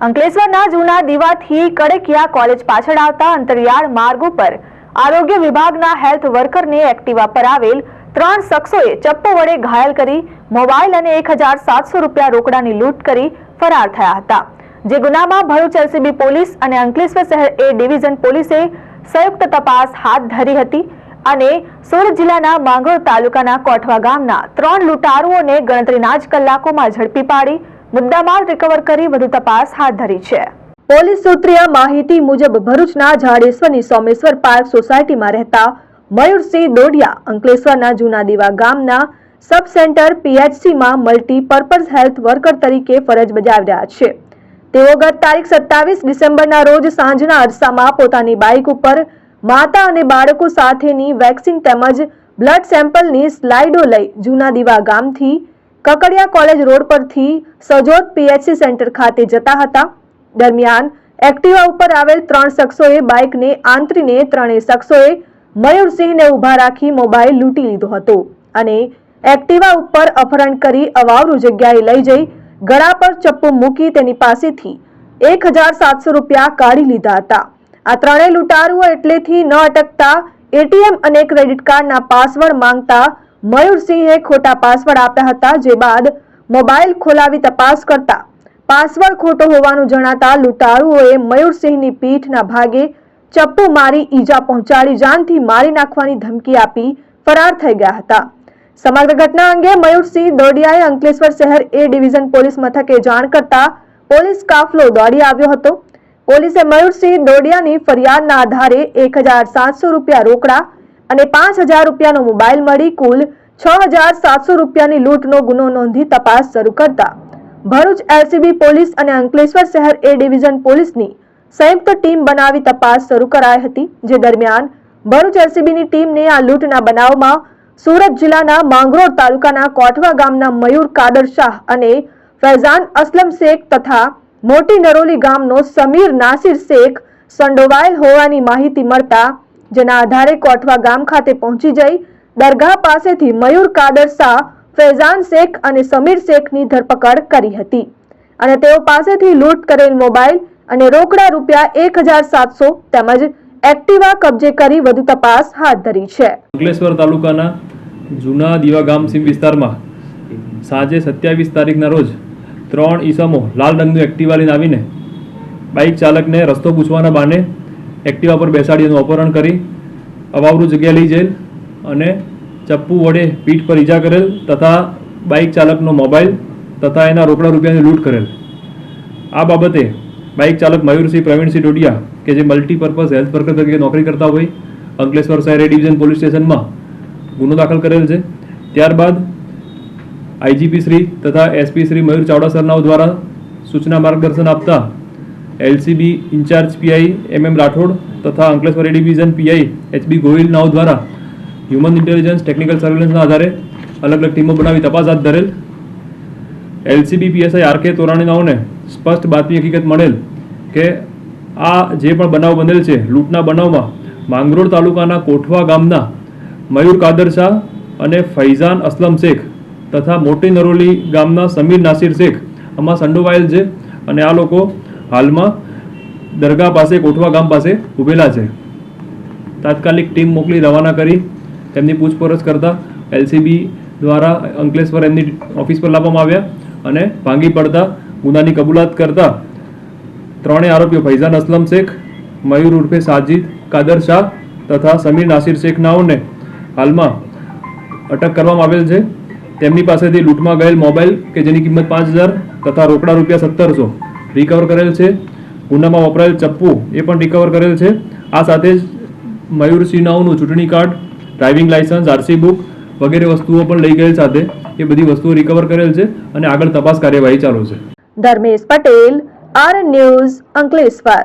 અંકલેશ્વરના જૂના દીવાથી કડકિયા કોલેજ પાછળ આવતા અંતરિયાળ માર્ગ ઉપર આરોગ્ય વિભાગના હેલ્થ વર્કરને એક્ટિવા પર આવેલ ત્રણ શખ્સોએ ચપ્પો વડે ઘાયલ કરી મોબાઈલ અને એક હજાર સાતસો રૂપિયા રોકડાની લૂંટ કરી ફરાર થયા હતા. જે ગુનામાં ભરૂચ એલસીબી પોલીસ અને અંકલેશ્વર શહેર એ ડિવિઝન પોલીસે સંયુક્ત તપાસ હાથ ધરી હતી અને સુરત જિલ્લાના માંગરોળ તાલુકાના કોઠવા ગામના ત્રણ લૂંટારુઓને ગણતરીના જ કલાકોમાં ઝડપી પાડી મુદ્દામાલ રિકવર કરી વધુ તપાસ હાથ ધરી છે. પોલીસ સૂત્રીય માહિતી મુજબ ભરૂચના ઝાડેશ્વરની સોમેશ્વર પાર્ક સોસાયટીમાં રહેતા મયુરસિંહ દોડિયા અંકલેશ્વરના જૂના દીવા ગામના સબ સેન્ટર પીએચસીમાં મલ્ટીપર્પઝ હેલ્થ વર્કર તરીકે ફરજ બજાવી રહ્યા છે. તેઓ ગત તારીખ સત્તાવીસ ડિસેમ્બરના રોજ સાંજના અરસામાં પોતાની બાઇક ઉપર માતા અને બાળકો સાથેની વેક્સિન તેમજ બ્લડ સેમ્પલની સ્લાઇડો લઈ જૂના દીવા ગામથી કકડિયા કોલેજ રોડ પરથી સજોદ પીએચસી સેન્ટર ખાતે જતા હતા. દરમિયાન એક્ટિવા ઉપર આવેલ ત્રણ શખ્સોએ બાઇકને આંતરીને ત્રણેય શખ્સોએ મયુરસિંહને ઊભા રાખી મોબાઈલ લૂંટી લીધો હતો અને એક્ટિવા ઉપર અપહરણ કરી અવાવરૂ જગ્યાએ લઈ જઈ ગળા પર ચપ્પુ મૂકી તેની પાસેથી એક હજાર સાતસો રૂપિયા કાઢી લીધા હતા. આ ત્રણેય લૂંટારુઓ એટલેથી ન અટકતા, એટીએમ અને ક્રેડિટ કાર્ડના પાસવર્ડ માંગતા મયુરસિંહે ખોટા પાસવર્ડ આપ્યા હતા, જે બાદ મોબાઈલ ખોલાવી તપાસ કરતા પાસવર્ડ ખોટો હોવાનું જણાતા લૂંટારુઓએ મયુરસિંહની પીઠના ભાગે ચપ્પુ મારી ઈજા પહોંચાડી, જાનથી મારી નાખવાની ધમકી આપી ફરાર થઈ ગયા હતા. સમગ્ર ઘટના અંગે મયુરસિંહ દોડિયાએ અંકલેશ્વર શહેર એ ડિવિઝન પોલીસ મથકે જાણ કરતા પોલીસ કાફલો દોડી આવ્યો હતો. પોલીસે મયુરસિંહ દોડિયાની ફરિયાદના આધારે એક રૂપિયા રોકડા અને પાંચ હજાર રૂપિયાનો મોબાઈલ મળી કુલ છ હજાર સાતસો રૂપિયાની લૂંટનો ગુનો નોંધી તપાસ શરૂ કરતા. ભરૂચ એલસીબી પોલીસ અને અંકલેશ્વર શહેર એ ડિવિઝન પોલીસની સંયુક્ત ટીમ બનાવી તપાસ શરૂ કરાઈ હતી, જે દરમિયાન ભરૂચ એલસીબીની ટીમને આ લૂંટના બનાવમાં સુરત જિલ્લાના માંગરોળ તાલુકાના કોઠવા ગામના મયુર કાદર શાહ અને ફૈઝાન અસલમ શેખ તથા મોટી નરોલી ગામનો સમીર નાસિર શેખ સંડોવાયેલ હોવાની માહિતી મળતા જેના આધારે કોઠવા ગામ ખાતે પહોંચી જઈ દરગાહ પાસેથી મયુર કાદર શાહ, ફૈઝાન શેખ અને સમીર શેખની ધરપકડ કરી હતી. અને તેઓ પાસેથી લૂંટ કરેલ મોબાઈલ અને રોકડા રૂપિયા એક હજાર સાતસો તેમજ એક્ટિવા કબજે કરી વધુ તપાસ હાથ ધરી છે. અંકલેશ્વર તાલુકાના જૂના દીવા ગામ સીમ વિસ્તારમાં સાંજે સત્યાવીસ તારીખના રોજ ત્રણ ઈસમો લાલ રંગનું એક્ટિવા લઈને આવીને બાઇક ચાલકને રસ્તો પૂછવાના બહાને એક્ટિવા પર બેસાડી એનું અપહરણ કરી, અવાવરું જગ્યાએ લઈ જયેલ અને ચપ્પુ વડે પીઠ પર ઈજા કરેલ તથા બાઇક ચાલકનો મોબાઈલ તથા એના રોકડા રૂપિયાની લૂંટ કરેલ. આ બાબતે બાઇક ચાલક મયુરસિંહ પ્રવીણસિંહ ડોડિયા કે જે મલ્ટીપર્પઝ હેલ્થ વર્કર તરીકે નોકરી કરતા હોય, અંકલેશ્વર શહેર ડિવિઝન પોલીસ સ્ટેશનમાં ગુનો દાખલ કરેલ છે. ત્યારબાદ આઈજીપી શ્રી તથા એસપી શ્રી મયુર ચાવડા સરનાઓ દ્વારા સૂચના માર્ગદર્શન આપતા LCB incharge PI M M Rathod તથા Ankleshwar division PI HB Gohil નાવ દ્વારા હ્યુમન ઇન્ટેલિજન્સ ટેકનિકલ સર્વેલન્સના આધારે અલગ અલગ ટીમો બનાવી તપાસ હાથ ધરેલ. એલસીબી પીએસઆઈ આર કે તોરાણીનાઓને સ્પષ્ટ બાતમી હકીકત મળેલ કે આ જે પણ બનાવ બનેલ છે, લૂંટના બનાવમાં માંગરોળ તાલુકાના કોઠવા ગામના મયુર કાદર શાહ અને ફૈઝાન અસલમ શેખ તથા મોટી નરોલી ગામના સમીર નાસિર શેખ, આમાં સંડોવાયેલ છે અને આ લોકો હાલમાં દરગાહ પાસે, કોઠવા ગામ પાસે ઉભેલા છે. તાત્કાલિક ટીમ મોકલી રવાના કરી, તેમની પૂછપરછ કરતા એલસીબી દ્વારા અંકલેશ્વર એમની ઓફિસ પર લાવવામાં આવ્યા અને ભાંગી પડતા ગુનાની કબૂલાત કરતા ત્રણેય આરોપીઓ ફૈઝાન અસલમ શેખ, મયુર ઉર્ફે સાજીદ, કાદર શાહ તથા સમીર નાસિર શેખ નાઓને હાલમાં અટક કરવામાં આવેલ છે. તેમની પાસેથી લૂંટમાં ગયેલ મોબાઈલ કે જેની કિંમત પાંચ હજાર તથા રોકડા રૂપિયા સત્તરસો રિકવર કરેલ છે. ગુનામાં વપરાયેલ ચપ્પુ એ પણ રિકવર કરેલ છે. આ સાથે જ મયુર સિન્હાઓનું ચૂંટણી card driving licence RC book વગેરે વસ્તુઓ પણ લઈ ગયેલ સાથે એ બધી વસ્તુઓ રિકવર કરેલ છે અને આગળ તપાસ કાર્યવાહી ચાલુ છે. Dharmesh Patel R news Ankleshwar.